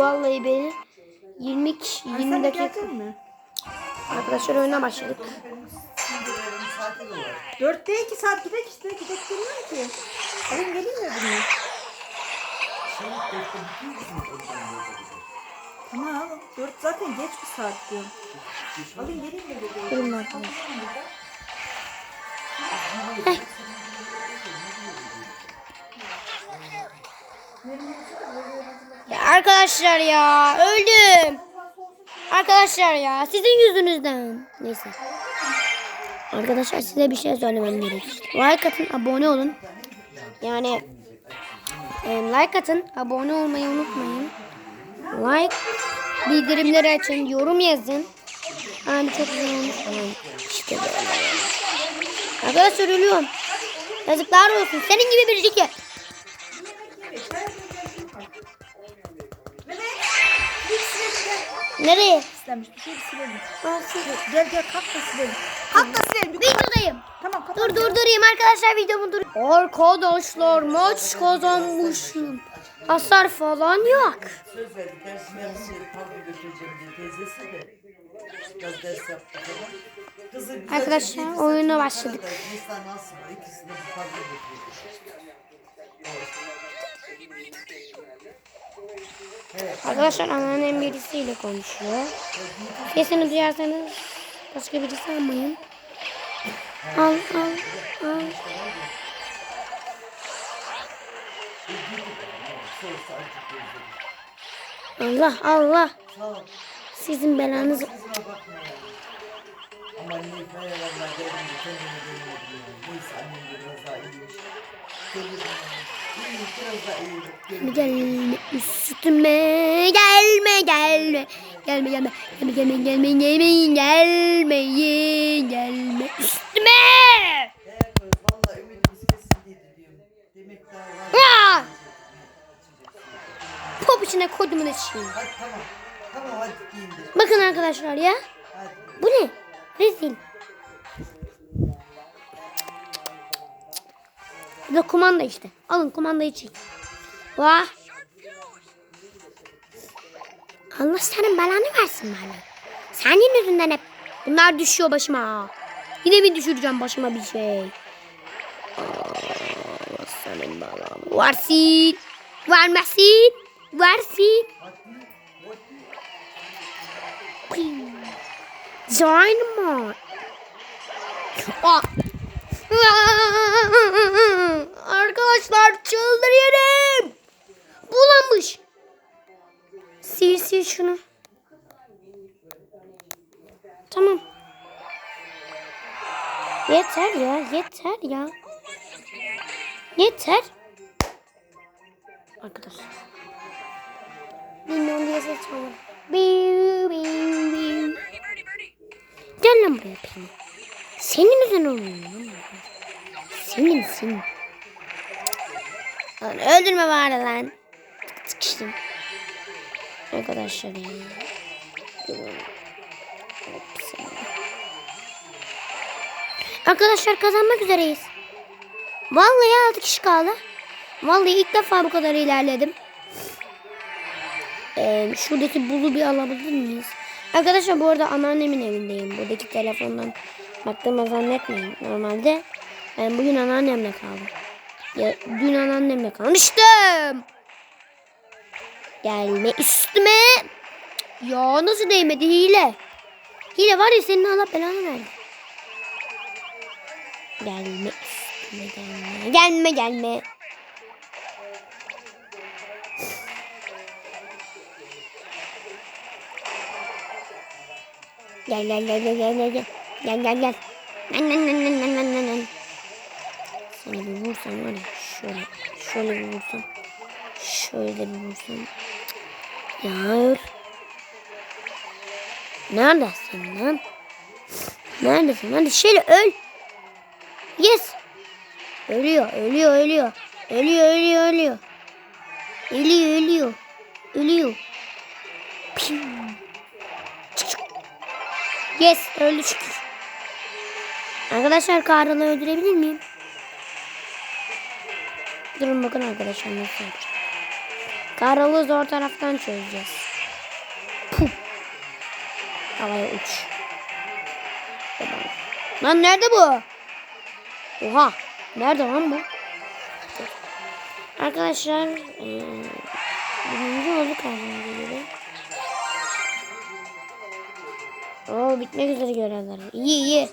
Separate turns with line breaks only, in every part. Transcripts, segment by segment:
Vallahi beni 20 kişi- 20 dakika
mi?
arkadaşlar oyuna başladık.
Dörtte iki saat gidek işte. Gidek bilmiyorum ki. Alayım geleyim mi bunu? Tamam. Dört zaten geç bir saat diyorum. Alayım geleyim mi dedi.
Durun arkadaşlar. Ya arkadaşlar ya öldüm. Arkadaşlar ya sizin yüzünüzden. Neyse. Arkadaşlar size bir şey söylemem gerekir. Like atın, abone olun. Yani like atın, abone olmayı unutmayın. Like, bildirimleri açın, yorum yazın. Yani çok güzel. Arkadaşlar ölüyorum. Yazıklar olsun. Senin gibi biricik ya. Nereye?
İstenmiş bir şey bir silelim.
Aa, siz-
Gel gel kalk da silelim. Kalk da silelim.
Videodayım.
Tamam kapat.
Dur dur durayım arkadaşlar videomu dur. Arkadaşlar maç kazanmışım. Hasar falan yok.
Söz verdi dersini yapsın parka götüreceğim diye teyzesi de. Biraz ders yaptı falan. Kızı
Arkadaşlar,
bir
oyuna başladık.
kadar Nisan nasıl var ikisini bir parka götürdü.
Arkadaşlar anneannem birisiyle konuşuyor. Sesini duyarsanız başka birisi almayın. Al al al. Allah Allah. Sizin belanızı.
Ama ne kayalarla geldim kendime dönmedim ya. Neyse annem de biraz daha iyiymiş. Gelir İyi biraz daha iyi. Gelir.
Gelme üstüme gelme gelme gelme gelme gelme gelme gelme gelme gelme gelme üstüme.
Eğer böyle vallahi ümidimiz kesildiydi diyorum. Demek daha var.
Aa! Pop içine koydum da şimdi.
Hadi tamam. Tamam hadi giyindir.
Bakın arkadaşlar ya.
Hadi.
Bu ne? Rezil. Bu da kumanda işte. Alın kumandayı çek. Vah. Allah senin belanı versin bana. Senin yüzünden hep bunlar düşüyor başıma. Yine mi düşüreceğim başıma bir şey? Allah senin belanı versin. Vermesin. Versin. Dynamite. Aa. Arkadaşlar çıldırıyorum. Bulanmış. Sil sil şunu. Tamam. Yeter ya yeter ya. Yeter. Arkadaşlar. Bilmiyorum diye ses çalıyor. Biu, biu. Gel lan buraya. Senin yüzünden oluyor lan. Senin senin. Lan öldürme bari lan. Sıkıştım. Arkadaşlar ya. Arkadaşlar kazanmak üzereyiz. Vallahi 6 kişi kaldı. Vallahi ilk defa bu kadar ilerledim. Ee, şuradaki bulu bir alabilir miyiz? Arkadaşlar bu arada anneannemin evindeyim. Buradaki telefondan baktığımı zannetmeyin. Normalde ben bugün anneannemle kaldım. Ya, dün anneannemle kalmıştım. Gelme üstüme. Ya nasıl değmedi hile. Hile var ya senin Allah belanı verdi. Gelme üstüme gelme. Gelme gelme. Gel gel gel gel gel gel gel. Gel gel. Nan nan nan nan nan nan nan. Seni bir vursam var ya şöyle şöyle bir vursam. Şöyle bir vursam. Ya öl. Neredesin lan? Neredesin? Hadi şöyle öl. Yes. Ölüyor, ölüyor, ölüyor. Ölüyor, ölüyor, ölüyor. Ölüyor, ölüyor. Ölüyor. Piu. Yes öldü şükür. Arkadaşlar Karl'ı öldürebilir miyim? Durun bakın arkadaşlar nasıl yapacağım. Karalı zor taraftan çözeceğiz. Puh. Havaya uç. Lan nerede bu? Oha. Nerede lan bu? Arkadaşlar eee birinci olduk az gibi. Oo bitmek üzere görevler. İyi iyi.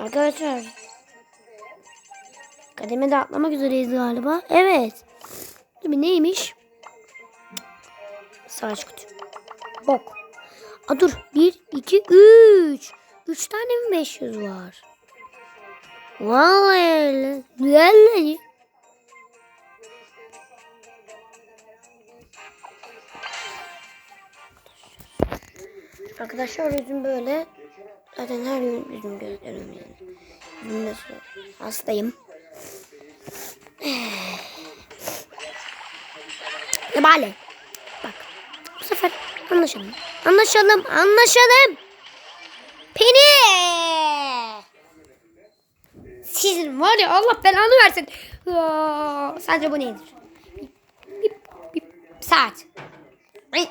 Arkadaşlar. Kademe de atlamak üzereyiz galiba. Evet. Tabii neymiş? Savaş kutu. Bok. A dur. 1, 2, 3. 3 tane mi 500 var? Vallahi. Vallahi. Arkadaşlar yüzüm böyle. Zaten her gün yüzüm gösteriyorum yani. Yüzüm nasıl? Hastayım. Ya bale. Bak. Bu sefer anlaşalım. Anlaşalım. Anlaşalım. Peni. Sizin var ya Allah belanı versin. Aa, Sence bu nedir? Bip, bip, Saat. Ay.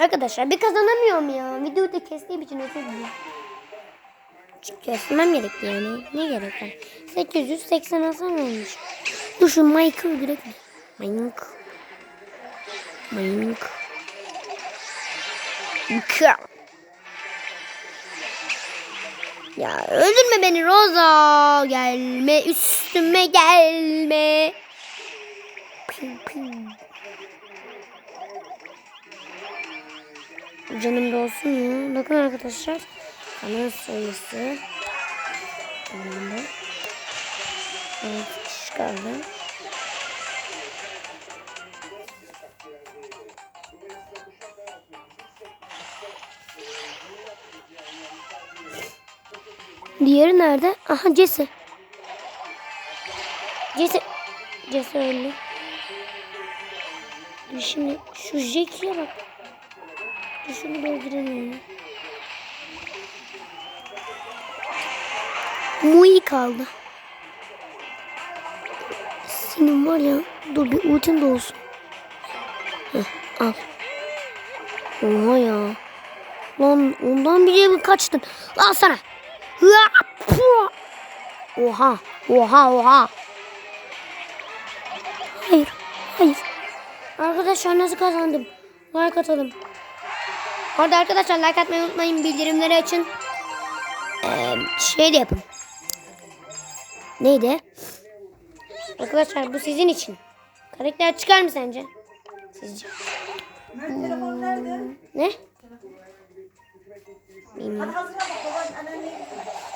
Arkadaşlar bir kazanamıyorum ya. Videoyu da kestiğim için özür dilerim. Çünkü kesmem gerekti yani. Ne gerek var? 880 hasar olmuş. Dur şu Michael direkt. Michael. Michael. Michael. Ya öldürme beni Rosa. Gelme üstüme gelme. Piu, piu. Canım da olsun ya. Bakın arkadaşlar. Kanal sayısı. Kanalımda. Evet çıkardı. Diğeri nerede? Aha Jesse. Jesse. Jesse öldü. Şimdi şu Jackie'ye bak. Şunu dolduralım. Mui kaldı. Senin var ya dur bir ultin de olsun. Heh, al. Oha ya. Lan ondan bile mi kaçtın? Al sana. Oha. Oha oha. Hayır. Hayır. Arkadaşlar nasıl kazandım? Like atalım. Orada arkadaşlar like atmayı unutmayın. Bildirimleri açın. Ee, şey de yapın. Neydi? Arkadaşlar bu sizin için. Karakter çıkar mı sence? Sizce?
Mert telefon nerede?
Ne?
Anneanne.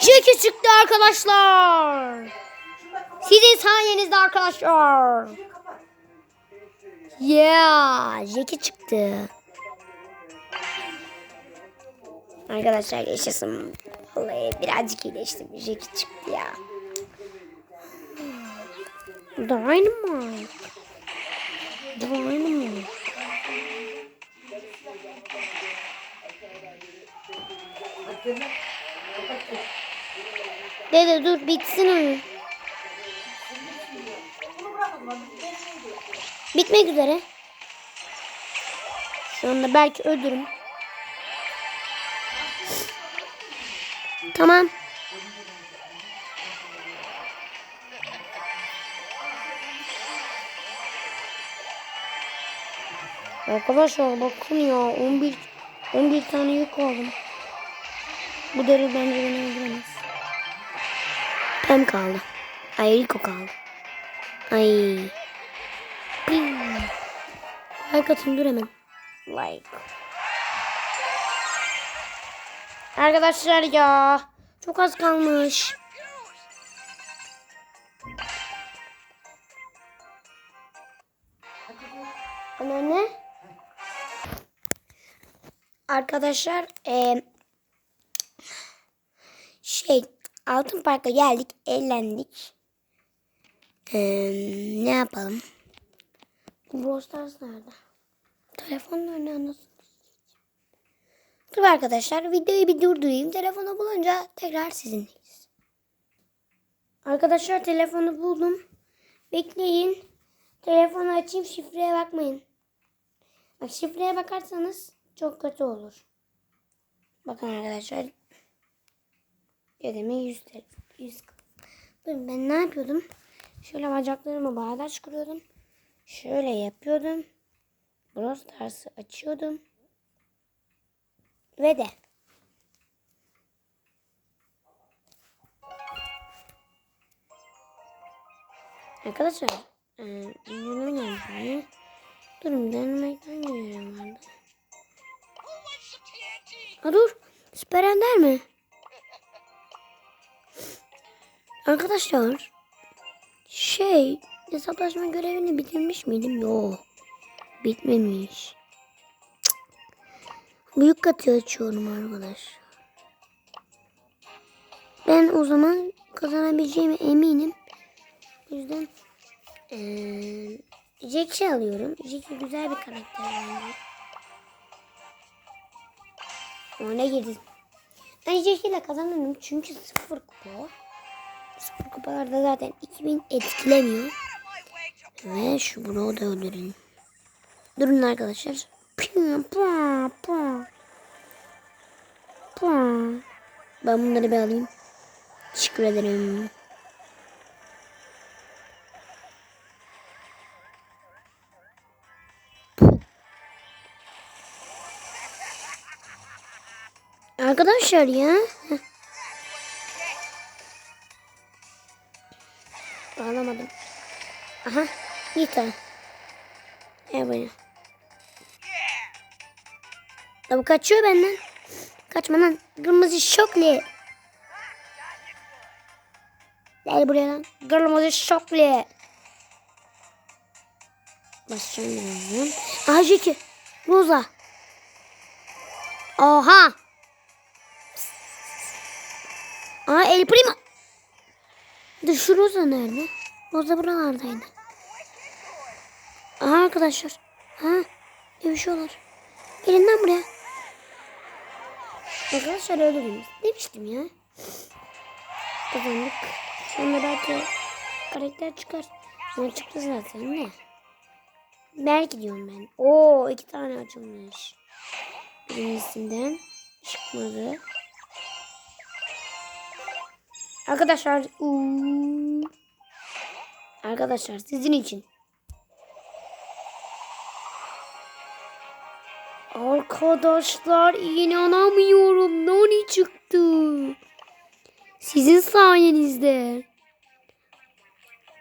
Jackie çıktı arkadaşlar. Sizin sayenizde arkadaşlar. Yeah, Jackie çıktı. Arkadaşlar yaşasın. Vallahi birazcık iyileştim. Jackie çıktı ya. Dynamite. Dynamite. Dede dur bitsin oyun. Bitmek üzere. Şu anda belki öldürüm. Tamam. Arkadaşlar bakın ya 11 11 tane yük aldım. Bu Daryl bence beni öldüremez. Pem kaldı. Ay Rico kaldı. Ay. Pim. Like atın dur hemen. Like. Arkadaşlar ya. Çok az kalmış. Anne. Arkadaşlar eee şey Altın Park'a geldik, eğlendik. Eee, ne yapalım? Brawl Stars nerede? Telefonun önüne Dur arkadaşlar videoyu bir durdurayım. Telefonu bulunca tekrar sizinleyiz. Arkadaşlar telefonu buldum. Bekleyin. Telefonu açayım şifreye bakmayın. Bak şifreye bakarsanız çok kötü olur. Bakın arkadaşlar. Ödeme 100 TL. 100 Dur ben ne yapıyordum? Şöyle bacaklarımı bağdaş kuruyordum. Şöyle yapıyordum. Brawl Stars'ı açıyordum. Ve de Arkadaşlar e, ünlüme gelmiş hani. Durun denemekten geliyorum vardı. Ha dur. Süper mi? Arkadaşlar şey hesaplaşma görevini bitirmiş miydim? Yok. Bitmemiş. Büyük katı açıyorum arkadaş. Ben o zaman kazanabileceğime eminim. O yüzden eee Jack'i alıyorum. Jack güzel bir karakter bence. Ona girdim. Ben Jack ile kazanırım çünkü sıfır kupa. Sıfır kupalarda zaten 2000 etkilemiyor. Ve şu bunu da öldürelim. Durun arkadaşlar. Ben bunları bir alayım. Teşekkür ederim. Arkadaşlar ya. Bağlamadım. Aha. Nita. Gel buraya. Ya bu kaçıyor benden. Kaçma lan. Kırmızı şokli. Gel buraya lan. Kırmızı şokli. Basacağım birazdan. Aha Jeki. Roza. Oha. Aa El Primo. Dur şu Roza nerede? Roza buralardaydı. Aha arkadaşlar. Ha dövüşüyorlar. Gelin lan buraya. Arkadaşlar öldürdünüz. Demiştim ya. Kazandık. Sonra belki karakter çıkar. Sonra çıktı zaten de. Belki diyorum ben. Oo iki tane açılmış. Birincisinden çıkmadı. Arkadaşlar. uuu. Arkadaşlar sizin için. Arkadaşlar inanamıyorum. Nani çıktı. Sizin sayenizde.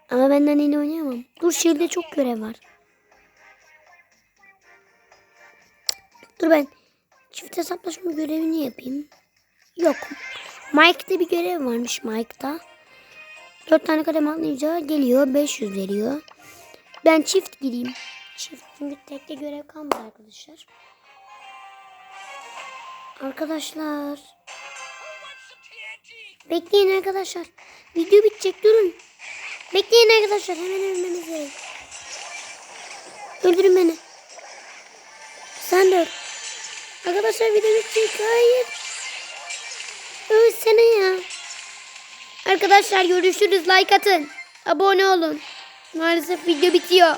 Ama benden yine oynayamam. Dur şehirde çok görev var. Dur ben çift hesaplaşma görevini yapayım. Yok. Mike'da bir görev varmış Mike'da. Dört tane kadem atlayınca geliyor. 500 veriyor. Ben çift gireyim. Çift çünkü tekte görev kalmadı arkadaşlar. Arkadaşlar. Bekleyin arkadaşlar. Video bitecek durun. Bekleyin arkadaşlar. Hemen ölmemiz gerek. Öldürün beni. Sen de öl. Arkadaşlar video bitecek. Hayır. Ölsene ya. Arkadaşlar görüşürüz. Like atın. Abone olun. Maalesef video bitiyor.